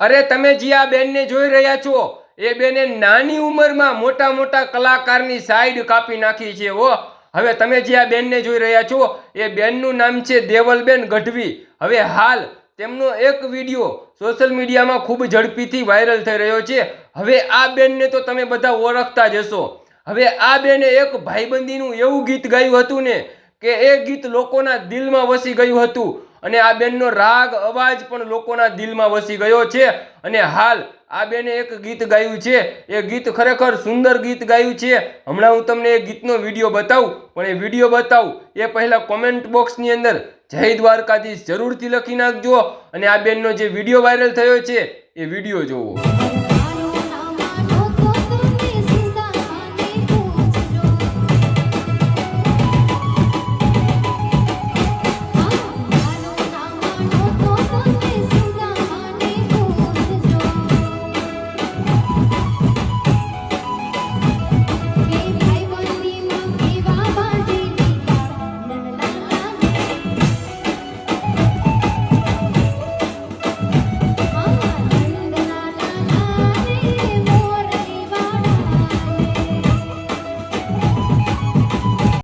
અરે તમે જે આ બેનને જોઈ રહ્યા છો, એ બેને નાની ઉંમરમાં મોટા મોટા કલાકારની સાઈડ કાપી નાખી છે, હો. હવે તમે જે આ બેનને જોઈ રહ્યા છો, એ બેનનું નામ છે દેવલબેન ગઢવી. હવે હાલ તેમનો એક વીડિયો સોશિયલ મીડિયામાં ખૂબ ઝડપીથી વાયરલ થઈ રહ્યો છે. હવે આ બેનને તો તમે બધા ઓળખતા જ હશો. હવે આ બેને એક ભાઈબંધીનું એવું ગીત ગાયું હતું ને, કે એ ગીત લોકોના દિલમાં વસી ગયું હતું. અને આ બેનનો રાગ, અવાજ પણ લોકોના દિલમાં વસી ગયો છે. અને હાલ આ બેને એક ગીત ગાયું છે. એ ગીત ખરેખર સુંદર ગીત ગાયું છે. હમણાં હું તમને એ ગીતનો વીડિયો બતાવું, પણ એ વીડિયો બતાવું, એ પહેલાં કોમેન્ટ બોક્સની અંદર જય દ્વારકાધીશ જરૂરથી લખી નાખજો. અને આ બેનનો જે વીડિયો વાયરલ થયો છે, એ વીડિયો જોવો.